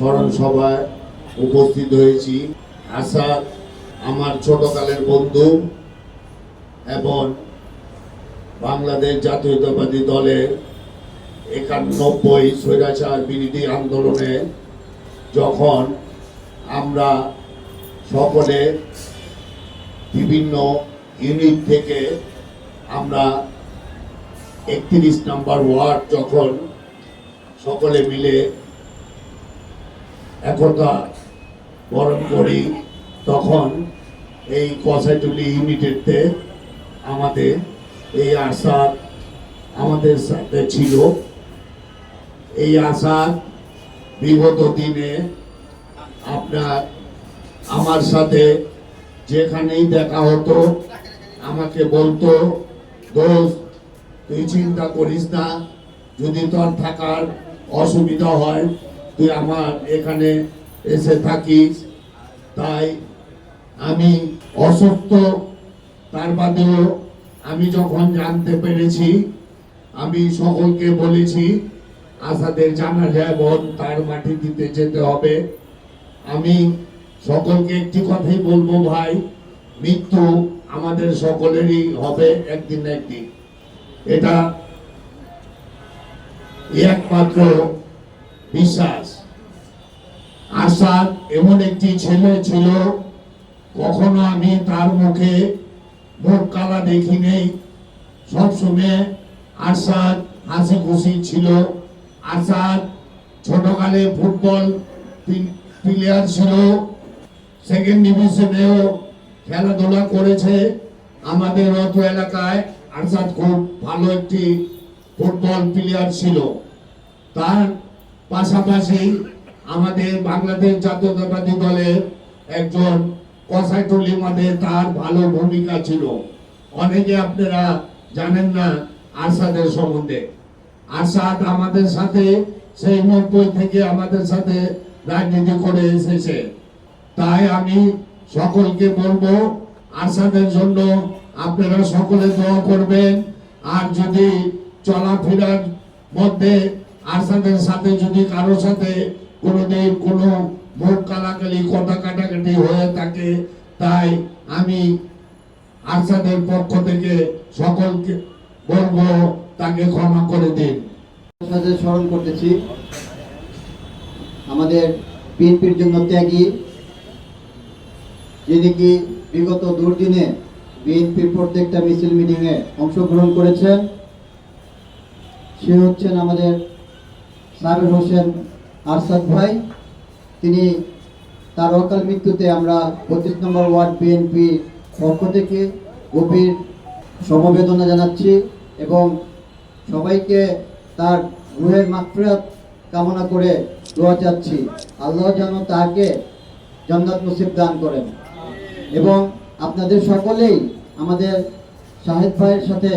স্মরণ সভায় উপস্থিত হয়েছি। আসাদ আমার ছোটকালের বন্ধু এবং বাংলাদেশ জাতীয়তাবাদী দলের একানব্বই স্বৈরাচার বিরোধী আন্দোলনে যখন আমরা সকলে বিভিন্ন ইউনিট থেকে আমরা একত্রিশ নাম্বার ওয়ার্ড যখন সকলে মিলে একতা বরণ করি। তখন এই কষাইটুলি ইউনিটেডতে আমাদের এই আশা আমাদের সাথে ছিল। এই আশা বিগত দিনে আপনার আমার সাথে যেখানেই দেখা হতো, আমাকে বলতো দোষ তুই চিন্তা করিস না, যদি তোর থাকার অসুবিধা হয় তুই আমার এখানে এসে থাকিস তাই আমি অসুস্থ, তার বাদেও আমি যখন জানতে পেরেছি, আমি সকলকে বলেছি, আসাদের জানা যায় বোন তার মাটি দিতে যেতে হবে। আমি সকলকে একটি কথাই বলব ভাই, মৃত্যু আমাদের সকলেরই হবে একদিন একদিন। এটা একমাত্র বিশ্বাস। আসাদ এমন একটি ছেলে ছিল, কখনো আমি তার মুখে মুখ কালা দেখি নেই। সবসময় আসাদ হাসি খুশি ছিল। আসাদ ছোটকালে ফুটবল প্লেয়ার ছিল। সেকেন্ড ডিভিশনেও খেলাধুলা করেছে। আমাদের অত এলাকায় আরশাদ খুব ভালো একটি ফুটবল প্লেয়ার ছিল। তার পাশাপাশি আমাদের বাংলাদেশ জাতীয়তাবাদী দলের একজন কসাইটুলি মাঠে তার ভালো ভূমিকা ছিল। অনেকে আপনারা জানেন না আরশাদের সম্বন্ধে। আরশাদ আমাদের সাথে সেই নব্বই থেকে আমাদের সাথে রাজনীতি করে এসেছে। তাই আমি সকলকে বলব, আরশাদের জন্য আপনারা সকলে দোয়া করবেন। আর যদি চলাফেরার মধ্যে আরশাদের সাথে যদি কারোর সাথে কোনোদিন কোনো মুখ কালাকালি, কথা কাটাকাটি হয়ে থাকে। তাই আমি আরশাদের পক্ষ থেকে সকলকে বলব, তাকে ক্ষমা করে দিন। সাথে স্মরণ করতেছি, আমাদের বিএনপির জন্য ত্যাগী যিনি কি বিগত দুর্দিনে বিএনপির প্রত্যেকটা মিছিল মিটিংয়ে অংশগ্রহণ করেছেন, সে হচ্ছেন আমাদের সাবির হোসেন আরসাদ ভাই, তিনি তার অকাল মৃত্যুতে আমরা পঁচিশ নম্বর ওয়ার্ড বিএনপি পক্ষ থেকে গভীর সমবেদনা জানাচ্ছি এবং সবাইকে তার রুহের মাত্রাত কামনা করে দোয়া চাচ্ছি। আল্লাহ যেন তাকে জান্নাত নসিব দান করেন। এবং আপনাদের সকলেই আমাদের শাহেদ ভাইয়ের সাথে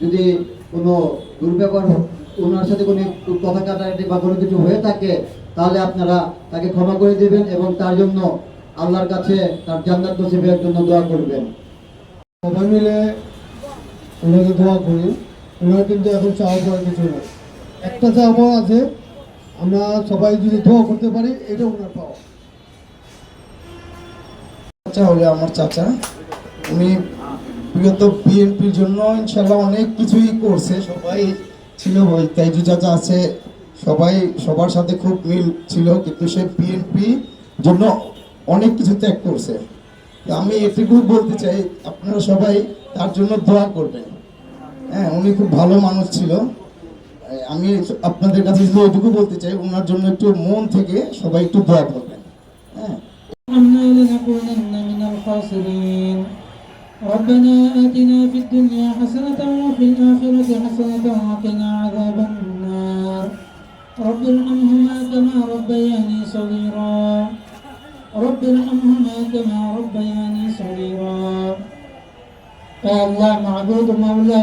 যদি কোনো দুর্ব্যবহার ওনার সাথে কোনো একটু কথা কাটাকাটি বা কোনো কিছু হয়ে থাকে তাহলে আপনারা তাকে ক্ষমা করে দেবেন এবং তার জন্য আল্লাহর কাছে তার জান্নাত নসিবের জন্য দোয়া করবেন। সবাই মিলে ওনাকে দোয়া করি। ওনার কিন্তু এখন চাওয়া পাওয়ার কিছু নেই। একটা চাওয়া পাওয়া আছে আমরা সবাই যদি দোয়া করতে পারি এটা ওনার পাওয়া। চাচা হলে আমার চাচা। উনি বিগত বিএনপির জন্য ইনশাল্লাহ অনেক কিছুই করছে। সবাই ছিল তাইজু চাচা আছে, সবাই, সবার সাথে খুব মিল ছিল, কিন্তু সে বিএনপি জন্য অনেক কিছু ত্যাগ করছে। আমি এটুকু বলতে চাই, আপনারা সবাই তার জন্য দোয়া করবেন। হ্যাঁ উনি খুব ভালো মানুষ ছিল। আমি আপনাদের কাছে শুধু এটুকু বলতে চাই, ওনার জন্য একটু মন থেকে সবাই একটু দোয়া করবেন। হ্যাঁ। ربنا آتنا في الدنيا حسنة وفي الآخرة حسنة وقنا عذاب النار رب ارحمهما كما ربياني صغيرا رب ارحمهما كما ربياني صغيرا يا الله معبود مولا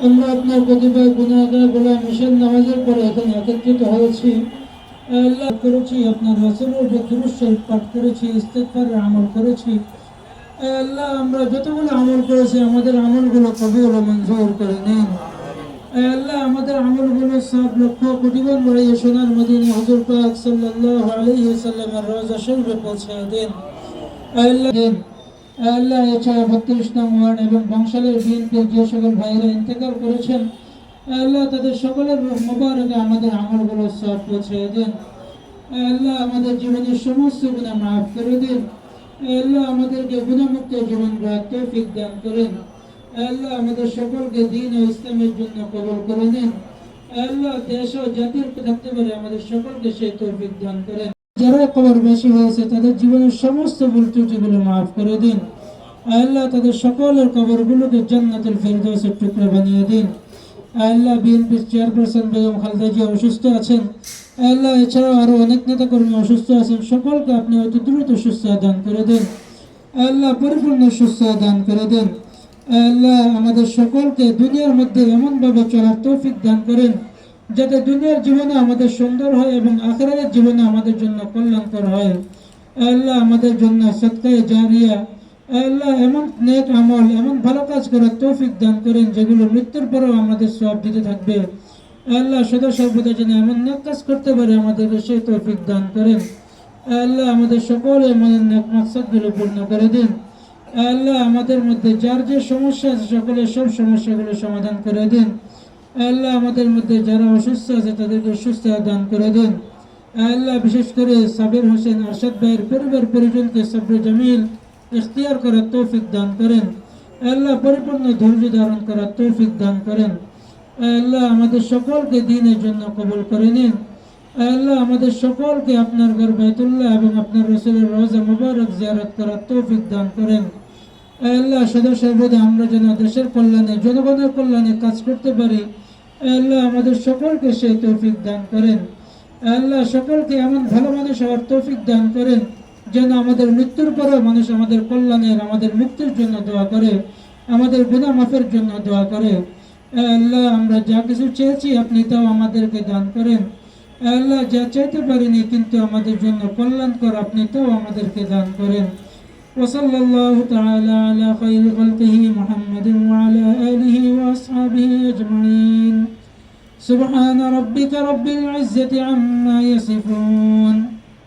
আমরা আপনার কতিপয় গুণাগার গোলাম মিশন নামাজের পরে এখানে একত্রিত হয়েছি আল্লাহ করেছি আপনার রসুলের যে দুরুশ্বর পাঠ করেছি ইস্তেকফারের আমল করেছি এ আল্লাহ, আমরা যতগুলো আমল করেছি, আমাদের আমলগুলো কবিগুলো মঞ্জুর করে নিন। আল্লাহ, আমাদের আমলগুলো সব লক্ষ কোটি বাড়িয়ে সোনার মদিনে হুজুর পাক সাল্লাল্লাহু আলাইহি ওয়াসাল্লামের রওজা শরীফে পৌঁছে দিন। আল্লাহ আল্লাহ এছাড়া বত্রিশ নং এবং বংশালের বিএনপির যে সকল ভাইরা ইন্তেকাল করেছেন আল্লাহ, তাদের সকলের মোবারকে আমাদের আমলগুলো সব পৌঁছে দিন। আল্লাহ, আমাদের জীবনের সমস্ত গুণা মাফ করে দিন। আল্লাহ আমাদেরকে গুণামুক্ত জীবন গড়ার তৌফিক দান করেন। আল্লাহ আমাদের সকলকে দিন ও ইসলামের জন্য কবল করে নিন। আল্লাহ দেশ ও জাতির থাকতে পারে আমাদের সকলকে সেই তৌফিক দান করেন। যারা কবর বেশি হয়েছে, তাদের জীবনের সমস্ত ভুল ত্রুটিগুলো মাফ করে দিন। আল্লাহ তাদের সকলের কবরগুলোকে জান্নাতুল ফেরদৌসের টুকরা বানিয়ে দিন। আল্লাহ বিএনপির চেয়ারপারসন বেগম খালেদা জিয়া অসুস্থ আছেন। আল্লাহ এছাড়াও আরও অনেক নেতাকর্মী অসুস্থ আছেন। সকলকে আপনি অতি দ্রুত সুস্থ দান করে দেন। আল্লাহ পরিপূর্ণ সুস্থ দান করে দেন। আল্লাহ আমাদের সকলকে দুনিয়ার মধ্যে এমনভাবে চলার তৌফিক দান করেন, যাতে দুনিয়ার জীবনে আমাদের সুন্দর হয় এবং আখেরাতের জীবনে আমাদের জন্য কল্যাণকর হয়। আল্লাহ আমাদের জন্য সৎকায় জারিয়া আল্লাহ, এমন নেক আমল, এমন ভালো কাজ করার তৌফিক দান করেন যেগুলো মৃত্যুর পরেও আমাদের সব দিতে থাকবে। আল্লাহ, সদা সর্বদা যেন এমন নেক কাজ করতে পারে আমাদেরকে সেই তৌফিক দান করেন। আল্লাহ, আমাদের সকলের মনের নেক মাকসাদগুলো পূর্ণ করে দিন। আল্লাহ, আমাদের মধ্যে যার যে সমস্যা আছে সকলের সব সমস্যাগুলো সমাধান করে দিন। আল্লাহ, আমাদের মধ্যে যারা অসুস্থ আছে তাদেরকে সুস্থ দান করে দিন। আল্লাহ, বিশেষ করে সাবির হোসেন আরশাদ ভাইয়ের পরিবার পরিজনকে সব্র জামিল ইখতিয়ার করার তৌফিক দান করেন। আল্লাহ পরিপূর্ণ ধৈর্য ধারণ করার তৌফিক দান করেন। আল্লাহ আমাদের সকলকে দিনের জন্য কবুল করে নিন। আল্লাহ আমাদের সকলকে আপনার ঘর বাইতুল্লাহ এবং আপনার রসুলের রোজা মুবারক জিয়ারত করার তৌফিক দান করেন। আল্লাহ সদা সর্বদা আমরা যেন দেশের কল্যাণে, জনগণের কল্যাণে কাজ করতে পারি। আল্লাহ আমাদের সকলকে সেই তৌফিক দান করেন। আল্লাহ সকলকে এমন ভালো মানুষ হওয়ার তৌফিক দান করেন যেন আমাদের মৃত্যুর পরেও মানুষ আমাদের কল্যাণের আমাদের মুক্তির জন্য দোয়া করে আমাদের গুনাহ মাফের জন্য দোয়া করে আয় আল্লাহ আমরা যা কিছু চেয়েছি আপনি তাও আমাদেরকে দান করেন আয় আল্লাহ যা চাইতে পারিনি কিন্তু আমাদের জন্য কল্যাণকর আপনি তাও আমাদেরকে দান করেন وصلى الله تعالى على خير خلقه محمد وعلى آله وأصحابه أجمعين سبحان ربك رب العزة عما يصفون